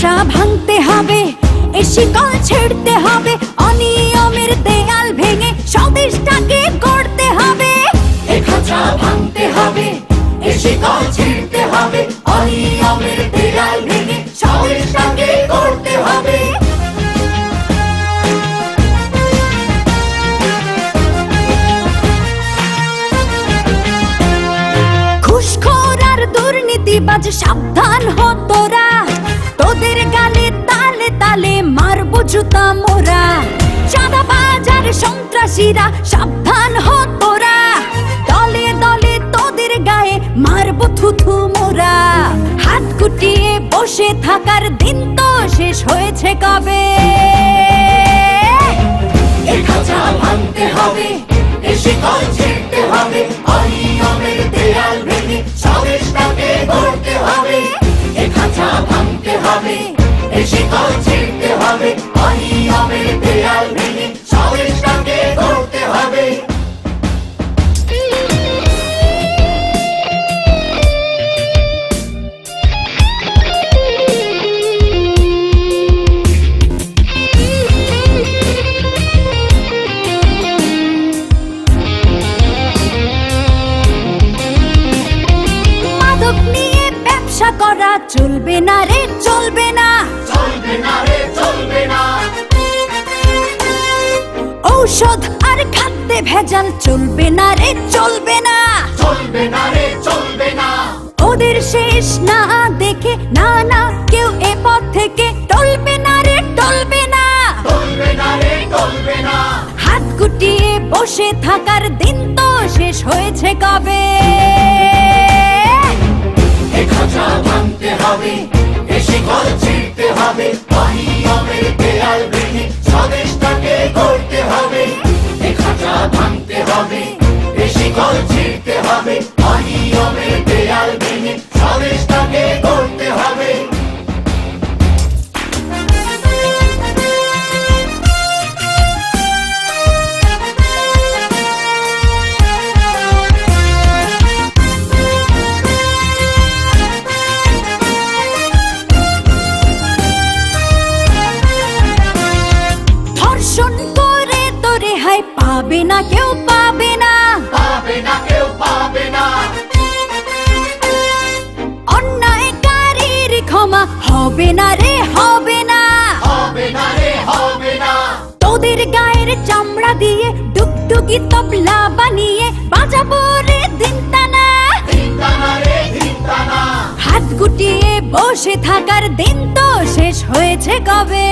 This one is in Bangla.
খাঁচা ভাঙতে হবে এ শিকল ছেড়তে হবে অনিয়মের দেয়াল ভেঙে স্বদেশটাকে করতে হবে। এ খাঁচা ভাঙতে হবে এ শিকল ছিঁড়তে হবে অনিয়মের দেয়াল ভেঙে স্বদেশটাকে করতে হবে। ঘুষখোর আর দুর্নীতিবাজ সাবধান হ জুতা মোরা। চাঁদাবাজ আর সন্ত্রাসীরা, সাবধান হ তোরা। দলে দলে তোদের গায়ে মারবো থুথু মোরা। হাত গুটিয়ে বসে থাকার দিন তো শেষ হয়েছে কবে? ভাঙতে হবে, এ শিকল ছিঁড়তে হবে অনিয়মের দেয়াল ভেঙে হবে। করা চলবে না রে চলবে না। চলবে না রে চলবে না। ঔষধ আর খাদ্যে ভেজাল চলবে না রে চলবে না। চলবে না রে চলবে না। ওদের শেষ না দেখে না না কেউ এ পথ থেকে টলবে না রে টলবে না। চলবে না রে চলবে না। হাত গুটিয়ে বসে থাকার দিন তো শেষ হয়েছে কবে? পাবে না কেউ পাবে না। পাবে না কেউ পাবে না। অন্যায়কারীর ক্ষমা হবে না রে হবে না। হবে না রে হবে না। তোদের গায়ের চামড়া দিয়ে ডুগডুগি তবলা বানিয়ে বাজাবো রে দিনতানা চিন্তানা রে চিন্তানা হাত গুটিয়ে বসে থাকার দিন তো শেষ হয়েছে কবে?